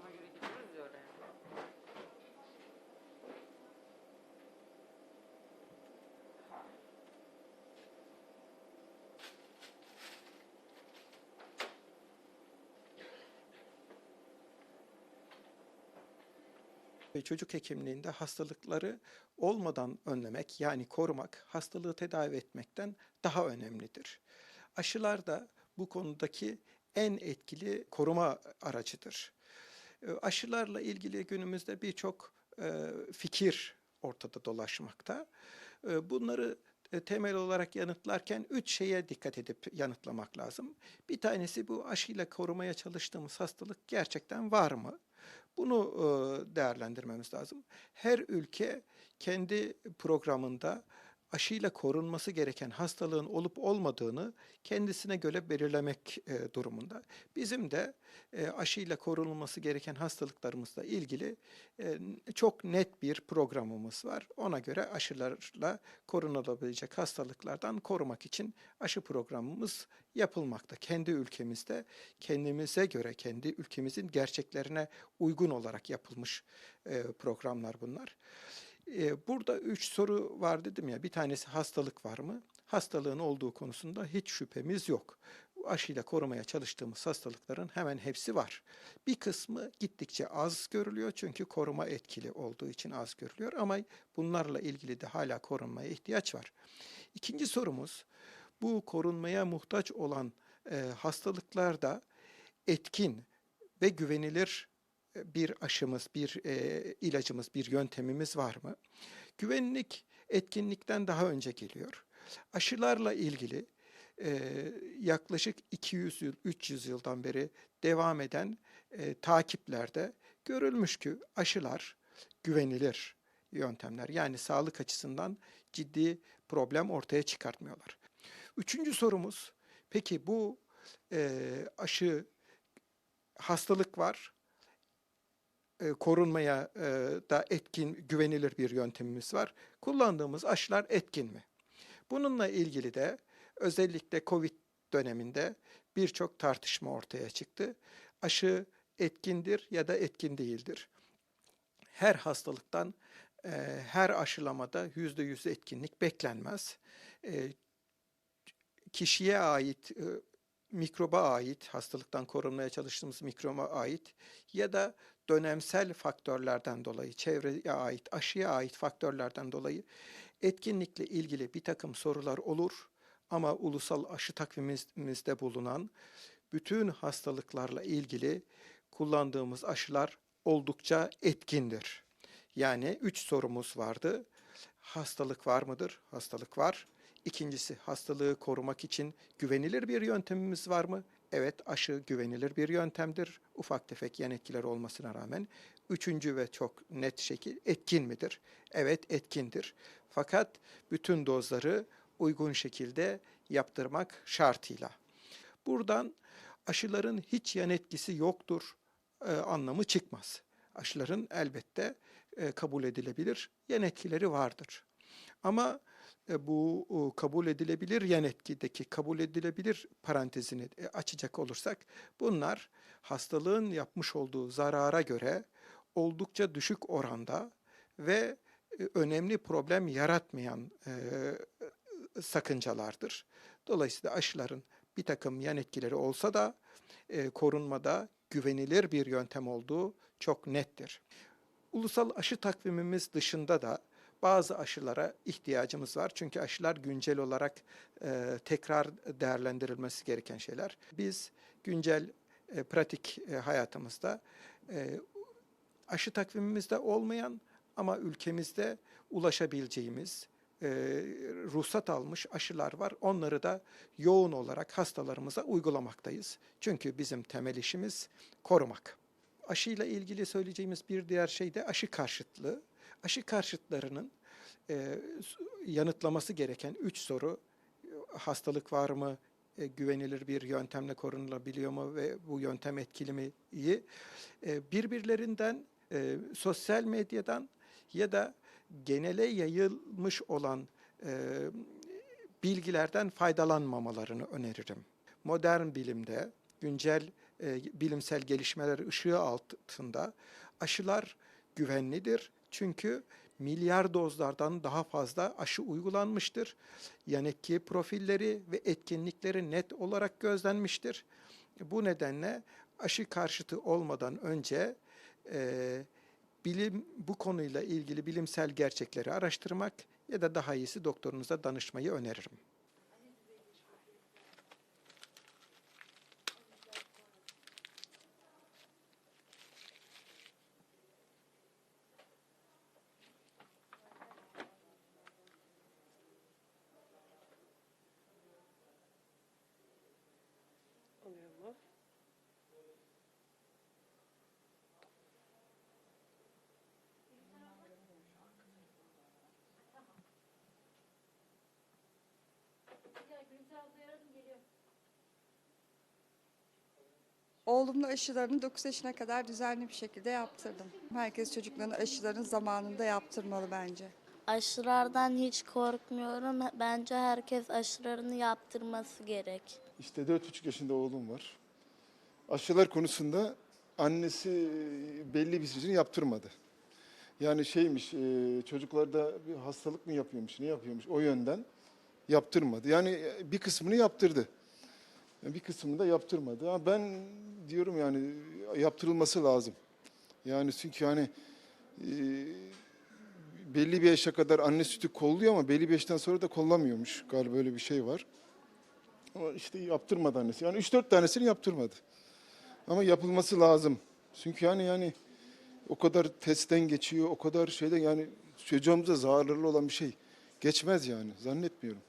Programa göre gidiyoruz ya oraya. ve çocuk hekimliğinde hastalıkları olmadan önlemek yani korumak, hastalığı tedavi etmekten daha önemlidir. Aşılar da bu konudaki en etkili koruma aracıdır. E, Aşılarla ilgili günümüzde birçok e, fikir ortada dolaşmakta. E, Bunları e, temel olarak yanıtlarken üç şeye dikkat edip yanıtlamak lazım. Bir tanesi bu aşıyla korumaya çalıştığımız hastalık gerçekten var mı? Bunu e, değerlendirmemiz lazım. Her ülke kendi programında aşıyla korunması gereken hastalığın olup olmadığını kendisine göre belirlemek e, durumunda. Bizim de e, aşıyla korunulması gereken hastalıklarımızla ilgili e, çok net bir programımız var. Ona göre aşılarla korunulabilecek hastalıklardan korumak için aşı programımız yapılmakta. Kendi ülkemizde kendimize göre, kendi ülkemizin gerçeklerine uygun olarak yapılmış e, programlar bunlar. E, Burada üç soru var dedim ya. Bir tanesi hastalık var mı? Hastalığın olduğu konusunda hiç şüphemiz yok. Aşıyla korumaya çalıştığımız hastalıkların hemen hepsi var. Bir kısmı gittikçe az görülüyor çünkü koruma etkili olduğu için az görülüyor ama bunlarla ilgili de hala korunmaya ihtiyaç var. İkinci sorumuz bu korunmaya muhtaç olan e, hastalıklarda etkin ve güvenilir bir aşımız, bir e, ilacımız, bir yöntemimiz var mı? Güvenlik etkinlikten daha önce geliyor. Aşılarla ilgili e, yaklaşık 200 yıl, 300 yıldan beri devam eden e, takiplerde görülmüş ki aşılar güvenilir yöntemler. Yani sağlık açısından ciddi problem ortaya çıkartmıyorlar. Üçüncü sorumuz, peki bu e, aşı hastalık var, e, korunmaya e, da etkin, güvenilir bir yöntemimiz var. Kullandığımız aşılar etkin mi? Bununla ilgili de özellikle Covid döneminde birçok tartışma ortaya çıktı. Aşı etkindir ya da etkin değildir. Her hastalıktan, e, her aşılamada yüzde yüz etkinlik beklenmez. E, kişiye ait, e, mikroba ait, hastalıktan korunmaya çalıştığımız mikroba ait ya da dönemsel faktörlerden dolayı, çevreye ait, aşıya ait faktörlerden dolayı etkinlikle ilgili bir takım sorular olur. Ama ulusal aşı takvimimizde bulunan bütün hastalıklarla ilgili kullandığımız aşılar oldukça etkindir. Yani üç sorumuz vardı. Hastalık var mıdır? Hastalık var. İkincisi hastalığı korumak için güvenilir bir yöntemimiz var mı? Evet aşı güvenilir bir yöntemdir. Ufak tefek yan etkiler olmasına rağmen. Üçüncü ve çok net şekil etkin midir? Evet etkindir. Fakat bütün dozları uygun şekilde yaptırmak şartıyla. Buradan aşıların hiç yan etkisi yoktur e, anlamı çıkmaz. Aşıların elbette e, kabul edilebilir yan etkileri vardır. Ama e, bu kabul edilebilir yan etkideki kabul edilebilir parantezini e, açacak olursak bunlar hastalığın yapmış olduğu zarara göre oldukça düşük oranda ve e, önemli problem yaratmayan e, sakıncalardır. Dolayısıyla aşıların bir takım yan etkileri olsa da e, korunmada güvenilir bir yöntem olduğu çok nettir. Ulusal aşı takvimimiz dışında da bazı aşılara ihtiyacımız var. Çünkü aşılar güncel olarak e, tekrar değerlendirilmesi gereken şeyler. Biz güncel e, pratik e, hayatımızda e, aşı takvimimizde olmayan ama ülkemizde ulaşabileceğimiz e, ruhsat almış aşılar var. Onları da yoğun olarak hastalarımıza uygulamaktayız. Çünkü bizim temel işimiz korumak. Aşıyla ilgili söyleyeceğimiz bir diğer şey de aşı karşıtlığı. Aşı karşıtlarının e, yanıtlaması gereken üç soru hastalık var mı, e, güvenilir bir yöntemle korunulabiliyor mu ve bu yöntem etkili mi iyi e, birbirlerinden e, sosyal medyadan ya da genele yayılmış olan e, bilgilerden faydalanmamalarını öneririm. Modern bilimde güncel e, bilimsel gelişmeler ışığı altında aşılar güvenlidir. Çünkü milyar dozlardan daha fazla aşı uygulanmıştır. Yan etki profilleri ve etkinlikleri net olarak gözlenmiştir. Bu nedenle aşı karşıtı olmadan önce e, bilim bu konuyla ilgili bilimsel gerçekleri araştırmak ya da daha iyisi doktorunuza danışmayı öneririm. Oğlumun aşılarını 9 yaşına kadar düzenli bir şekilde yaptırdım. Herkes çocukların aşılarını zamanında yaptırmalı bence. Aşılardan hiç korkmuyorum. Bence herkes aşılarını yaptırması gerek. İşte 4,5 yaşında oğlum var. Aşılar konusunda annesi belli bir süre yaptırmadı. Yani şeymiş, e, çocuklarda bir hastalık mı yapıyormuş, ne yapıyormuş o yönden yaptırmadı. Yani bir kısmını yaptırdı. Bir kısmını da yaptırmadı. Ama ben diyorum yani yaptırılması lazım. Yani çünkü hani e, belli bir yaşa kadar anne sütü kolluyor ama belli bir yaştan sonra da kollamıyormuş. Galiba öyle bir şey var. Ama işte yaptırmadı annesi. Yani 3-4 tanesini yaptırmadı. Ama yapılması lazım. Çünkü yani yani o kadar testten geçiyor, o kadar şeyden yani çocuğumuza zararlı olan bir şey geçmez yani. Zannetmiyorum.